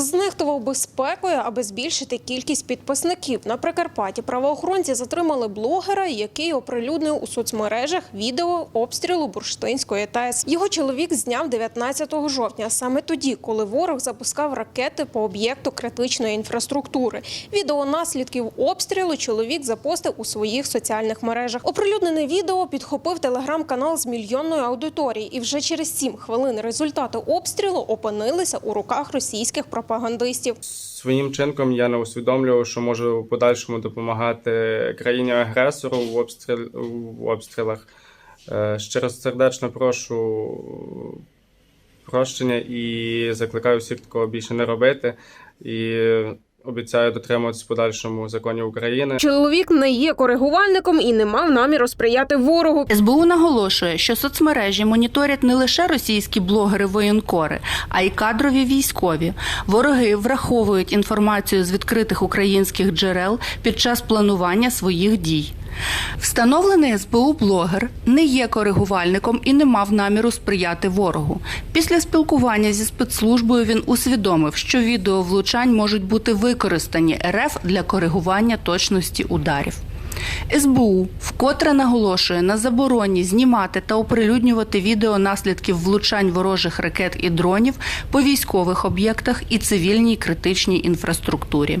Знехтував безпекою, аби збільшити кількість підписників. На Прикарпатті правоохоронці затримали блогера, який оприлюднив у соцмережах відео обстрілу Бурштинської ТЕС. Його чоловік зняв 19 жовтня, саме тоді, коли ворог запускав ракети по об'єкту критичної інфраструктури. Відео наслідків обстрілу чоловік запостив у своїх соціальних мережах. Оприлюднене відео підхопив телеграм-канал з мільйонною аудиторією, і вже через 7 хвилин результати обстрілу опинилися у руках російських пропагандистів. Своїм чинком я не усвідомлював, що можу в подальшому допомагати країні-агресору в, обстріл... в обстрілах. Е, Щиро сердечно прошу прощення і закликаю всіх такого більше не робити. І обіцяю дотримуватись подальшому законів України. Чоловік не є коригувальником і не мав наміру сприяти ворогу. СБУ наголошує, що соцмережі моніторять не лише російські блогери-воєнкори, а й кадрові військові. Вороги враховують інформацію з відкритих українських джерел під час планування своїх дій. Встановлений СБУ блогер не є коригувальником і не мав наміру сприяти ворогу. Після спілкування зі спецслужбою він усвідомив, що відео влучань можуть бути використані РФ для коригування точності ударів. СБУ вкотре наголошує на забороні знімати та оприлюднювати відео наслідків влучань ворожих ракет і дронів по військових об'єктах і цивільній критичній інфраструктурі.